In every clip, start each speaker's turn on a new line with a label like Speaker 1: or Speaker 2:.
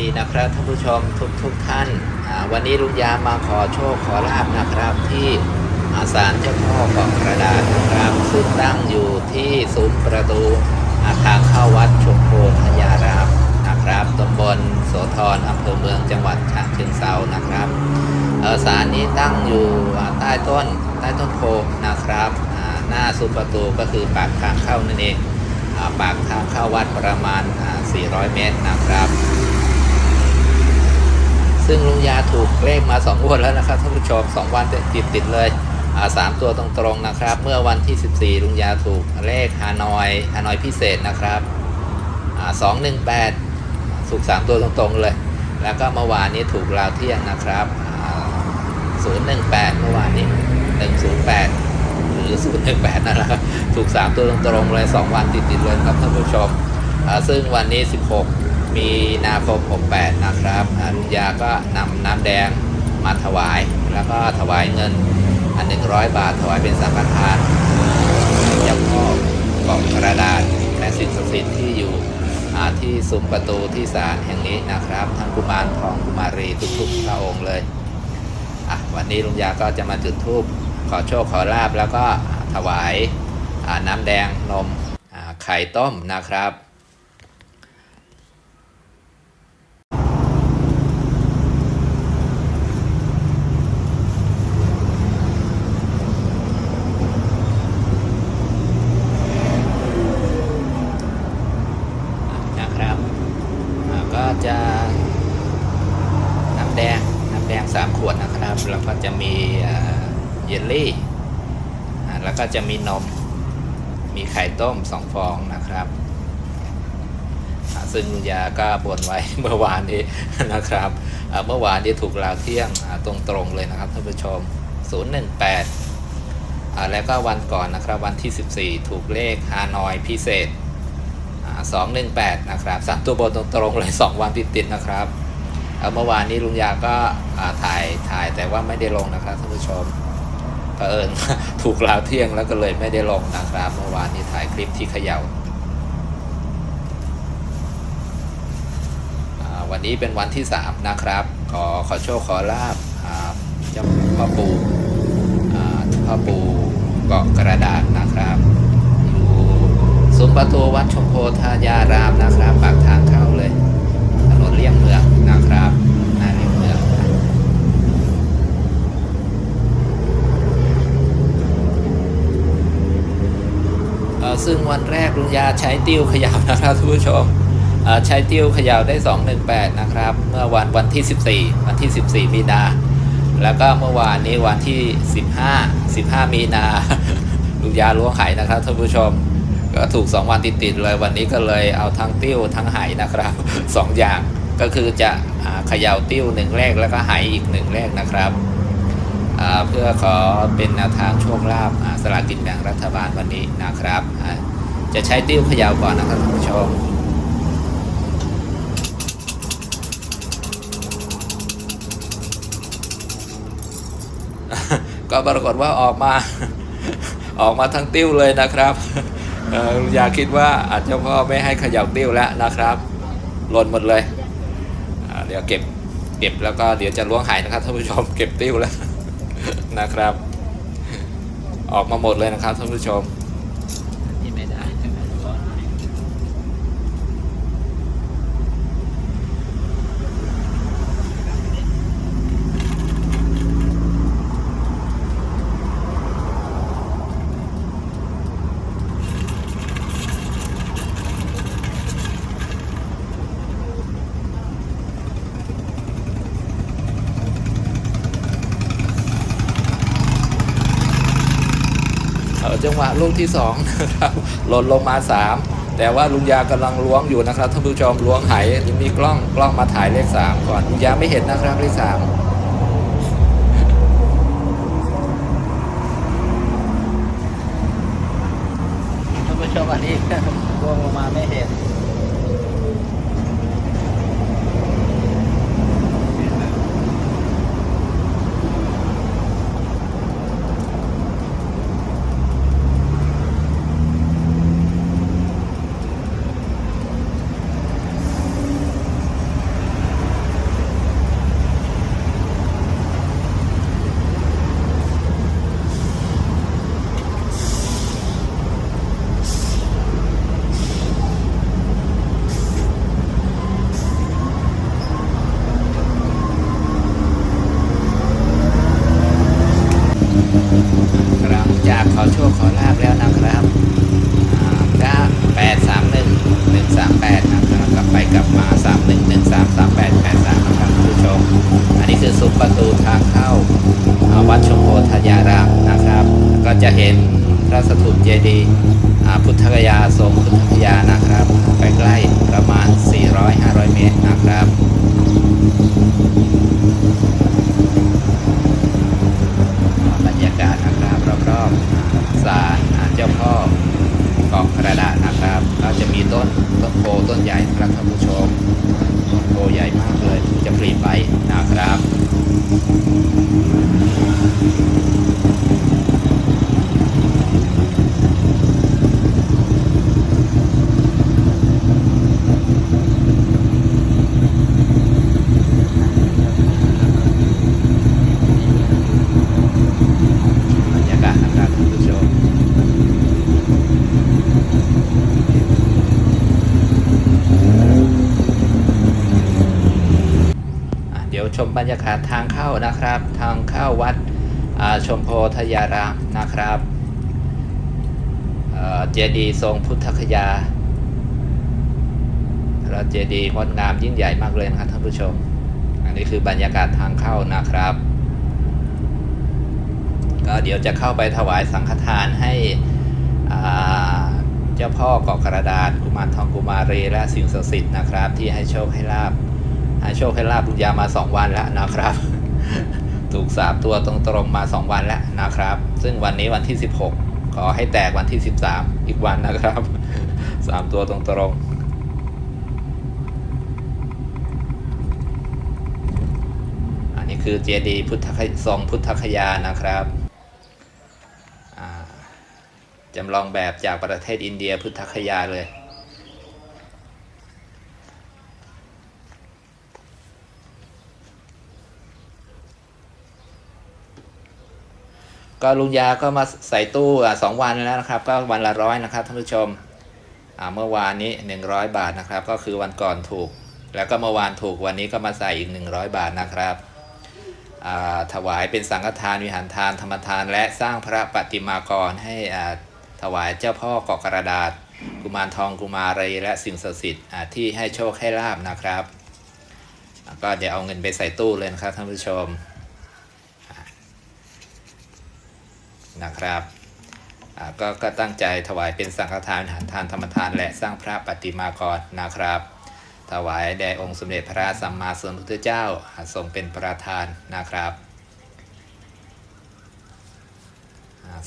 Speaker 1: ดีนะครับท่านผู้ชมทุกทุกๆท่านวันนี้ลุงยามาขอโชคขอลาบนะครับ ที่อาศาลเจ้าพ่อเกาะกระดานนะครับ ซึ่งตั้งอยู่ที่ศูนย์ประตูอาทางเข้าวัดชมโพธยารามนะครับตำบลโสธรอำเภอเมืองจังหวัดฉะเชิงเซานะครับอ่อศาลนี้ตั้งอยู่ใต้ต้นใต้ต้นโพนะครับหน้าซุ้มประตูก็คือปากทางเข้านั่นเองปากทางเข้าวัดประมาณอ่า400 เมตรนะครับ ซึ่งลุงยาถูกเลขมา2งวดแล้วนะครับท่านผู้ชม2วันติดติดเลยอ่าสามตัวตรงๆนะครับ เมื่อวันที่ 14 ลุงยาถูกเลขฮานอยฮานอยพิเศษนะครับอ่า218ถูก3ตัวตรงๆเลย แล้วก็เมื่อวานนี้ถูกราวเที่ยงนะครับอ่า018เมื่อวานนี้108หรือ018นั่นแหละครับถูก3ตัวตรงๆเลย2วันติดๆเลยครับท่านผู้ชมซึ่งวันนี้ 16 มีนาคม68นะครับอ่าลุงยาก็นำน้ำแดงมาถวาย แล้วก็ถวายเงินอัน100บาทถวายเป็นสังฆทานเจ้าพ่อเกาะกระดานและสิ่งศักดิ์สิทธิ์ที่อยู่ที่ซุ้มประตูที่ศาลแห่งนี้นะครับทั้งกุมารทองกุมารีทุกๆพระองค์เลยอะวันนี้ลุงยาก็จะมาจุดธูปขอโชคขอลาบแล้วก็ถวายน้ำแดงนมไข่ต้มนะครับอ่าก็ จะน้ำแดงน้ำแดงสามขวดนะครับ แล้วก็จะมีเยลลี่แล้วก็จะมีนม มีไข่ต้มสองฟองนะครับซึ่งยาก็บนไว้เมื่อวานนี้นะครับเมื่อวานนี้ถูกราวเที่ยงตรงๆเลยนะครับท่านผู้ชม 018 แล้วก็วันก่อนนะครับวันที่ 14 ถูกเลขฮานอยพิเศษ สองหนึ่งแปดนะครับสามตัวบนตรงๆเลยสองวันติดติดๆนะครับเอ่อเมื่อวานนี้ลุงยาก็ถ่ายถ่ายแต่ว่าไม่ได้ลงนะครับท่านผู้ชมเผอิญถูกลาวเที่ยงแล้วก็เลยไม่ได้ลงนะครับ เมื่อวานนี้ถ่ายคลิปที่เขยา่าวันนี้เป็นวันที่สามนะครับ ขอขอโชคขอลาบอ่าเจ้าพ่อปู่พ่อปู่เกาะกระดานนะครับ ซุ้มประตูวัดชมโพธายารามนะครับ ปากทางเข้าเลย ถนนเลี่ยงเมืองนะครับหน้าเลี่ยงเมืองซึ่งวันแรกลุงยาใช้ติ้วขย่านะครับทุกผู้ชมใช้ติ้วขย่าได้ 218 นะครับ เมื่อวันวันที่ 14 วันที่ 14 มีนา แล้วก็เมื่อวานนี้วันที่ 15 15 มีนาลุงยาล้วงไข่นะครับท่านผู้ชม ก็ถูก 2 วันติดๆเลยวันนี้ก็เลยเอาทั้งติ้วทั้งไหนะครับสองอย่างก็คือจะเขย่าติ้วหนึ่งแรกแล้วก็ไหอีกหนึ่งแรกนะครับ เพื่อขอเป็นแนวทางโชคลาภสลากินแบ่งรัฐบาลวันนี้นะครับ จะใช้ติ้วเขย่าก่อนนะครับท่านผู้ชมก็ปรากฏว่าออกมาออกมาทั้งติ้วเลยนะครับ อย่าคิดว่าอาจจะพ่อไม่ให้ขย่าติ้วแล้วนะครับหล่นหมดเลยเดี๋ยวเก็บเก็บแล้วก็เดี๋ยวจะล้วงหายนะครับท่านผู้ชมเก็บติ้วแล้วนะครับ ออกมาหมดเลยนะครับท่านผู้ชมที่ไม่ได้ เอ่อจังหวะลูก ที่สองนะครับหล่นลงมาสามแต่ว่าลุงยากำลังล้วงอยู่นะครับท่านผู้ชมล้วงไหมีกล้องกล้องมาถ่ายเลขสามก่อนลุงยาไม่เห็นนะครับเลขสาม
Speaker 2: ท่านผู้ชมอันนี้ล้วงลงมาไม่เห็น
Speaker 1: มา3 1 1 3 3 8 8 3นะครับคุณผู้ชม อันนี้คือซุปประตูทางเข้าวัดชมโพธยารามนะครับ ก็จะเห็นพระสถูปเจดีย์พุทธคยาทรงพุทธคยานะครับ ใกล้ๆประมาณ 400-500 เมตรนะครับบรรยากาศนะครับรอบๆศาลเจ้าพ่อกองกระดาษนะครับ ก็จะมีต้น โพต้นใหญ่ครับท่านผู้ชมต้นโพใหญ่มากเลยจะปลีไปนะครับ บรรยากาศนะครับท่านผู้ชม อะเดี๋ยวชม บรรยากาศทางเข้านะครับ ทางเข้าวัดชมโพธยารามนะครับเจดีย์ทรงพุทธคยาพระเจดีย์งดงามยิ่งใหญ่มากเลยนะครับท่านผู้ชม อันนี้คือบรรยากาศทางเข้านะครับ ก็เดี๋ยวจะเข้าไปถวายสังฆทานให้เจ้าพ่อเกาะกระดานกุมารทองกุมารีและสิ่งศักดิ์สิทธิ์นะครับ ที่ให้โชคให้ลาบ ห้โชคให้ลาบลุงยามา2วันแล้วนะครับ ถูก3ตัวตรงๆมา2วันแล้วนะครับ ซึ่งวันนี้วันที่ 16 ขอให้แตกวันที่ 13 อีกวันนะครับ3ตัวตรงๆอันนี้คือเจดีพุทธคยทรงพุทธคยานะครับจำลองแบบจากประเทศอินเดียพุทธคยาเลย ก็ลุงยาก็มาใส่ตู้สองวันแล้วนะครับ ก็วันละร้อยนะครับท่านผู้ชมเมื่อวานนี้ 100 บาทนะครับ ก็คือวันก่อนถูก แล้วก็เมื่อวานถูกวันนี้ก็มาใส่อีก 100 บาทนะครับถวายเป็นสังฆทานวิหารทานธรรมทาน และสร้างพระปฏิมากรให้ถวายเจ้าพ่อเกาะกระดาษ กุมารทองกุมารีและสิ่งศักดิ์สิทธิ์ที่ให้โชคให้ลาบนะครับ ก็เดี๋ยวเอาเงินไปใส่ตู้เลยนะครับท่านผู้ชม นะครับก็ก็ตั้งใจถวายเป็นสังฆทานหันทานธรรมทาน และสร้างพระปฏิมากรนะครับ ถวายแด่องค์สมเด็จพระสัมมาสัมพุทธเจ้าทรงเป็นประธานนะครับ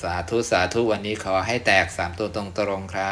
Speaker 1: สาธุสาธุวันนี้ขอให้แตก3ตัวตรงตรงครับ